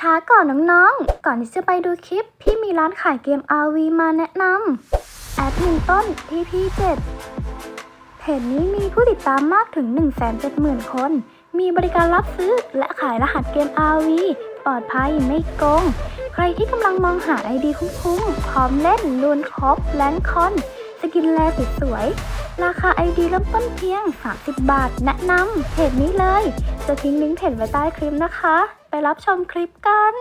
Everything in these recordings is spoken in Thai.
ช้าก่อนน้องๆ ก่อนที่จะไปดูคลิป พี่มีร้านขายเกม RV มาแนะนำแอดมินต้นที่พี่เจ็ดเพจนี้มีผู้ติดตามมากถึง 170,000 คน มีบริการรับซื้อและขายรหัสเกม RV ปลอดภัยไม่โกง ใครที่กำลังมองหาไอดีคุ้มๆ พร้อมเล่นลูนครบแลนคอน สกินแลสวยๆราคาไอดีเริ่มต้นเพียง 30 บาท แนะนำเพจนี้เลย จะทิ้งลิงก์เพจไว้ใต้คลิปนะคะ ไปรับชมคลิปกัน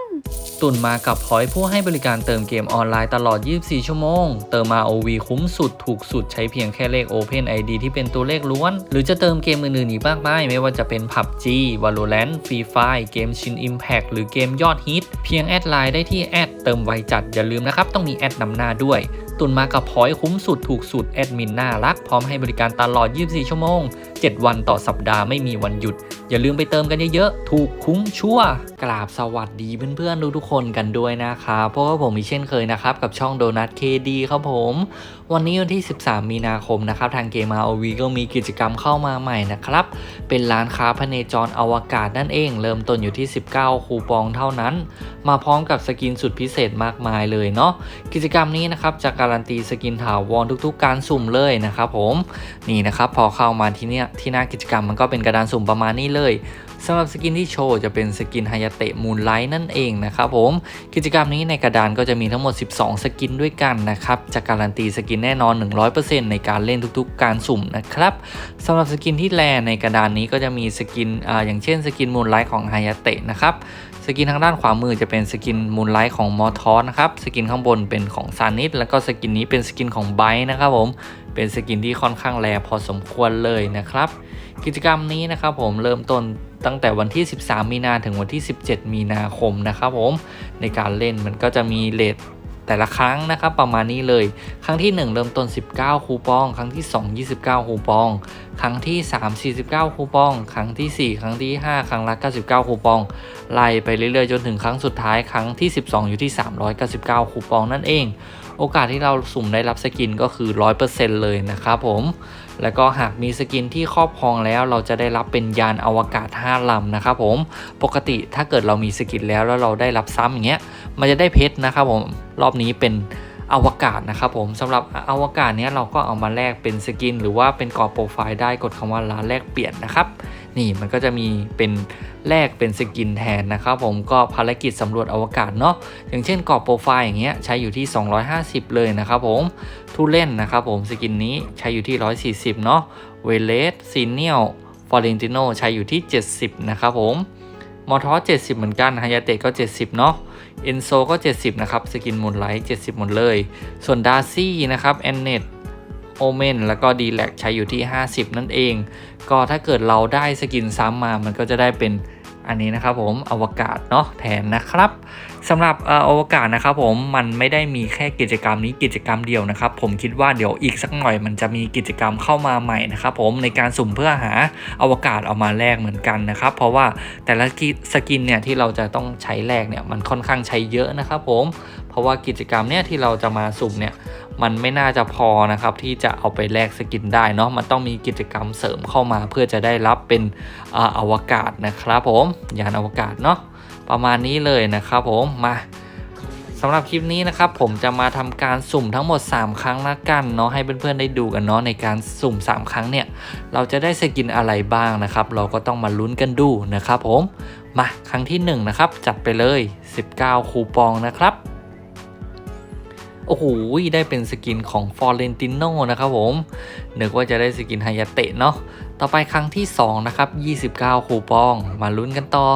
ตุนมากับพอยผู้ให้บริการเติมเกมออนไลน์ตลอด 24 ชั่วโมง เติมมา OV คุ้มสุดถูกสุดใช้เพียงแค่เลข Open ID ที่เป็นตัวเลขล้วน หรือจะเติมเกมอื่นๆอีกมากมายไม่ว่าจะเป็น PUBG Valorant Free Fire เกมชิน Impact หรือเกมยอดฮิต เพียงแอดไลน์ได้ที่แอดเติมไวจัดอย่าลืมนะครับต้องมีแอดนำหน้าด้วย ตุนมากับพอยคุ้มสุดถูกสุดแอดมินน่ารักพร้อมให้บริการตลอด 24 ชั่วโมง 7 วันต่อสัปดาห์ไม่มีวันหยุด อย่าลืมไปเติมกันเยอะๆ ถูกคุ้มชัวกราบสวัสดีเพื่อนๆทุกๆคนกันด้วยนะครับเพราะว่าผมมีเช่นเคยนะครับ กับช่องโดนัทเคดีครับผม วันนี้วันที่ 13 มีนาคมนะครับ ทางเกม ROV ก็มีกิจกรรมเข้ามาใหม่นะครับ เป็นร้านค้าพเนจรอวกาศนั่นเอง เริ่มต้นอยู่ที่ 19 คูปองเท่านั้น มาพร้อมกับสกินสุดพิเศษมากมายเลยเนาะกิจกรรมนี้นะครับจะการันตีสกินถาวรทุกๆ การสุ่มเลยนะครับผมนี่นะครับพอเข้ามาที่เนี้ยที่หน้ากิจกรรมมันก็เป็นกระดานสุ่มประมาณนี้เลยสำหรับสกินที่โชว์จะเป็นสกินฮายาเตะมูนไลท์นั่นเองนะครับผมกิจกรรมนี้ในกระดานก็จะมีทั้งหมด 12 สกินด้วยกันนะครับจะการันตีสกินแน่นอน 100%ในการเล่นทุกๆ การสุ่มนะครับสำหรับสกินที่แลในกระดานนี้ก็จะมีสกินออย่างเช่นสกินมูนไลท์ของฮายาเตะนะครับ กินทางด้านขวามือจะเป็นสกินมูนไลท์ของมอทอสนะครับสกินข้างบนเป็นของซานิสแล้วก็สกินนี้เป็นสกินของไบต์นะครับผมเป็นสกินที่ค่อนข้างแรพอสมควรเลยนะครับ กิจกรรมนี้นะครับผมเริ่มต้นตั้งแต่วันที่ 13 มีนาถึงวันที่ 17 มีนาคมนะครับผมในการเล่นมันก็จะมีเลท แต่ละครั้งนะครับประมาณนี้เลย ครั้งที่ 1 เริ่มต้น 19 คูปอง ครั้งที่ 2 29 คูปอง ครั้งที่ 3 49 คูปอง ครั้งที่ 4 ครั้งที่ 5 ครั้งละ 99 คูปอง ไล่ไปเรื่อยๆ จนถึงครั้งสุดท้ายครั้งที่ 12 อยู่ที่ 399 คูปองนั่นเอง โอกาสที่เราสุ่มได้รับสกินก็คือ 100%เลยนะครับผมแล้วก็หากมีสกินที่ครอบครองแล้วเราจะได้รับเป็นยานอวกาศ 5 ลำนะครับผม ปกติถ้าเกิดเรามีสกินแล้วแล้วเราได้รับซ้ำอย่างเงี้ย มันจะได้เพชรนะครับผมรอบนี้เป็นอวกาศนะครับผมสำหรับอวกาศเนี้ยเราก็เอามาแลกเป็นสกิน หรือว่าเป็นกรอบโปรไฟล์ได้กดคำว่าร้านแลกเปลี่ยนนะครับ นี่มันก็จะมีเป็นแลกเป็นสกินแทนนะครับผมก็ภารกิจสำรวจอวกาศเนาะอย่างเช่นกรอบโปรไฟล์อย่างเงี้ยใช้อยู่ที่ 250 เลยนะครับผมทูเล่นนะครับผมสกินนี้ใช้อยู่ที่ 140 เนาะเวเลสซีเนียลฟอร์เรนติโนใช้อยู่ที่ 70 นะครับผมมอทอส70 เหมือนกันฮายาเตะก็ 70 เนาะ เอนโซก็ 70 นะครับ สกินมูลไลท์ 70 หมดเลย ส่วนดาร์ซี่นะครับแอนเนตโอเมนแล้วก็ดีแลกใช้อยู่ที่ 50 นั่นเอง ก็ถ้าเกิดเราได้สกินซ้ำมามันก็จะได้เป็น อันนี้นะครับผมอวกาศเนาะแทนนะครับสำหรับออวกาศนะครับผมมันไม่ได้มีแค่กิจกรรมนี้กิจกรรมเดียวนะครับผมคิดว่าเดี๋ยวอีกสักหน่อยมันจะมีกิจกรรมเข้ามาใหม่นะครับผมในการสุ่มเพื่อหาอวกาศออกมาแลกเหมือนกันนะครับ เพราะว่าแต่ละสกินเนี่ยที่เราจะต้องใช้แลกเนี่ยมันค่อนข้างใช้เยอะนะครับผมเพราะว่ากิจกรรมเนี่ยที่เราจะมาสุ่มเนี่ยมันไม่น่าจะพอนะครับที่จะเอาไปแลกสกินได้เนาะมันต้องมีกิจกรรมเสริมเข้ามาเพื่อจะได้รับเป็นอวกาศนะครับผมยานอวกาศเนาะประมาณนี้เลยนะครับผมมาสำหรับคลิปนี้นะครับผมจะมาทำการสุ่มทั้งหมด 3 ครั้งละกันเนาะให้เพื่อนๆได้ดูกันเนาะในการสุ่ม 3 ครั้งเนี่ยเราจะได้สกินอะไรบ้างนะครับ เราก็ต้องมาลุ้นกันดูนะครับผมมาครั้งที่1นะครับจัดไปเลย 19 คูปองนะครับ โอ้โหได้เป็นสกินของฟอร์เรนติโนนะครับผมนึกว่าจะได้สกินไฮยาเตะเนาะต่อไปครั้งที่ 2 นะครับ 29 คูปองมาลุ้นกันต่อ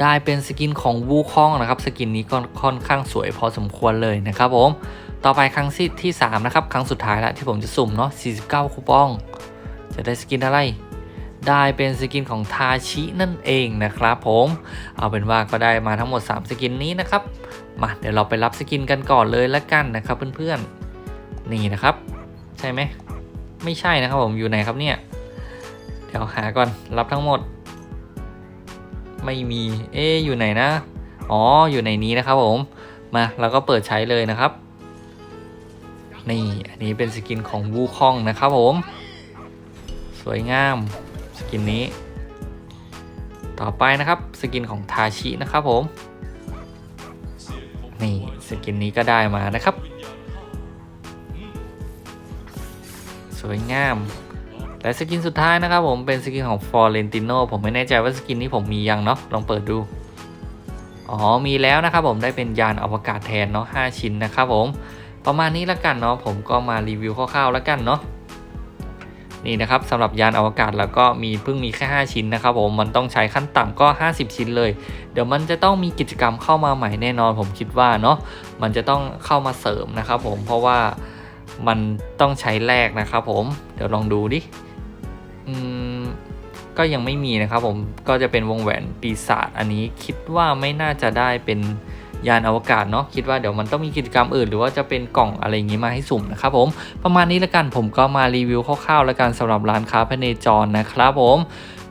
ได้เป็นสกินของวูคองนะครับ สกินนี้ก็ค่อนข้างสวยพอสมควรเลยนะครับผมต่อไปครั้งที่3นะครับครั้งสุดท้ายแล้วที่ผมจะสุ่มเนาะ49 คูปอง จะได้สกินอะไร ได้เป็นสกินของทาชินั่นเองนะครับผมเอาเป็นว่าก็ได้มาทั้งหมด 3 สกินนี้นะครับมาเดี๋ยวเราไปรับสกินกันก่อนเลยละกันนะครับเพื่อนๆนี่นะครับ ใช่ไหมไม่ใช่นะครับผมอยู่ไหนครับเนี่ยเดี๋ยวหาก่อนรับทั้งหมด ไม่มีเอ๊อยู่ไหนนะอ๋ออยู่ในนี้นะครับผมมาเราก็เปิดใช้เลยนะครับนี่อันนี้เป็นสกินของวูคองนะครับผม สวยงาม สกินนี้ ต่อไปนะครับสกินของทาชินะครับผม นี่สกินนี้ก็ได้มานะครับ สวยงาม และสกินสุดท้ายนะครับผมเป็นสกินของ Florentino ผมไม่แน่ใจว่าสกินนี้ผมมียังเนาะลองเปิดดู อ๋อมีแล้วนะครับผมได้เป็นยานอวกาศแทนเนาะ5ชิ้นนะครับผมประมาณนี้ละกันเนาะผมก็มารีวิวคร่าวๆแล้วกันเนาะ นี่นะครับสำหรับยานอวกาศแล้วก็มีเพิ่งมีแค่ 5 ชิ้นนะครับผมมันต้องใช้ขั้นต่ำก็ 50 ชิ้นเลย เดี๋ยวมันจะต้องมีกิจกรรมเข้ามาใหม่แน่นอน ผมคิดว่าเนาะมันจะต้องเข้ามาเสริมนะครับผมเพราะว่ามันต้องใช้แลกนะครับผมเดี๋ยวลองดูดิอืมก็ยังไม่มีนะครับผมก็จะเป็นวงแหวนปีศาจอันนี้คิดว่าไม่น่าจะได้เป็น ยานอวกาศเนาะคิดว่าเดี๋ยวมันต้องมีกิจกรรมอื่น หรือว่าจะเป็นกล่องอะไรอย่างงี้มาให้สุ่มนะครับผมประมาณนี้ละกันผมก็มารีวิวคร่าวๆละกันสำหรับร้านค้าพเนจรนะครับผม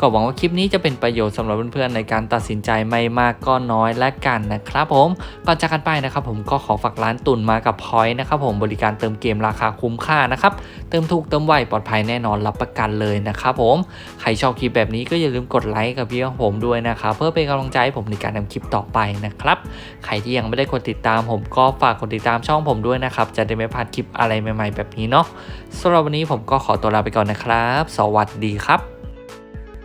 ก็หวังว่าคลิปนี้จะเป็นประโยชน์สำหรับเพื่อนๆในการตัดสินใจไม่มากก็น้อยและกันนะครับผมก่อนจากกันไปนะครับผมก็ขอฝากร้านตุนมากับพอยต์นะครับผมบริการเติมเกมราคาคุ้มค่านะครับเติมถูกเติมไวปลอดภัยแน่นอนรับประกันเลยนะครับผมใครชอบคลิปแบบนี้ก็อย่าลืมกดไลค์กับพี่ของผมด้วยนะครับเพื่อเป็นกำลังใจให้ผมในการทำคลิปต่อไปนะครับใครที่ยังไม่ได้กดติดตามผมก็ฝากกดติดตามช่องผมด้วยนะครับจะได้ไม่พลาดคลิปอะไรใหม่ ๆ แบบนี้เนาะสำหรับวันนี้ผมก็ขอตัวลาไปก่อนนะครับ สวัสดีครับ